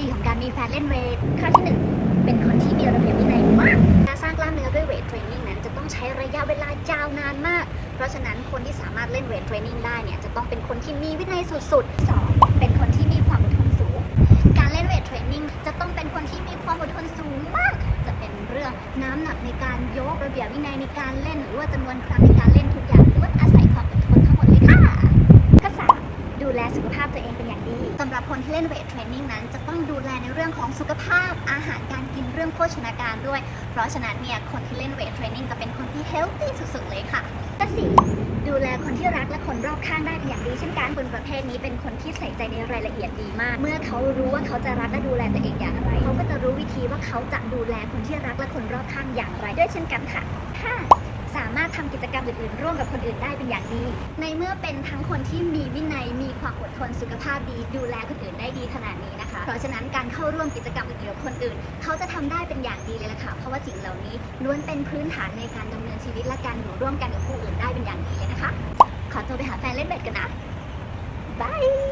ดีของการมีแฟนเล่นเวทข้อที่หนึ่งเป็นคนที่มีระเบียบวินัยมากการสร้างกล้ามเนื้อด้วยเวทเทรนนิ่งนั้นจะต้องใช้ระยะเวลายาวนานมาก เพราะฉะนั้นคนที่สามารถเล่นเวทเทรนนิ่งได้เนี่ยจะต้องเป็นคนที่มีวินัยสุดๆ 2. เป็นคนที่มีความอดทนสูง การเล่นเวทเทรนนิ่งจะต้องเป็นคนที่มีความอดทนสูงมาก จะเป็นเรื่องน้ำหนักในการยกระเบียบวินัยในการเล่น หรือว่าจำนวนครั้งในการเล่นทุกอย่างล้วนอาศัยาพตัวเองเป็นอย่างดีสำหรับคนที่เล่นเวทเทรนนิ่งนั้น จะต้องดูแลในเรื่องของสุขภาพ อาหารการกินเรื่องโภชนาการด้วย เพราะฉะนั้นเนี่ยคนที่เล่นเวทเทรนนิ่งจะเป็นคนที่เฮลตี้สุดๆเลยค่ะข้อสี่ดูแลคนที่รักและคนรอบข้างได้เป็นอย่างดีเช่นกันคนประเภทนี้เป็นคนที่ใส่ใจในรายละเอียดดีมาก เมื่อเขารู้ว่าเขาจะรักและดูแลตัวเองอย่างไรเขาก็จะรู้วิธีว่าเขาจะดูแลคนที่รักและคนรอบข้างอย่างไรด้วยเช่นกันค่ะห้า สามารถทำกิจกรรมอื่นๆ ร่วมกับคนอื่นได้เป็นอย่างดี ในเมื่อเป็นทั้งคนที่มีวินัยมีความอดทนสุขภาพดี ดูแลคนอื่นได้ดีขนาดนี้นะคะ เพราะฉะนั้นการเข้าร่วมกิจกรรมอื่นๆกับคนอื่น เขาจะทำได้เป็นอย่างดีเลยล่ะค่ะ เพราะว่าสิ่งเหล่านี้ล้วนเป็นพื้นฐานในการดำเนินชีวิตและการอยู่ร่วมกันกับผู้อื่นได้เป็นอย่างดีเลยนะคะ ขอตัวไปหาแฟนเล่นเบ็ดกันนะบาย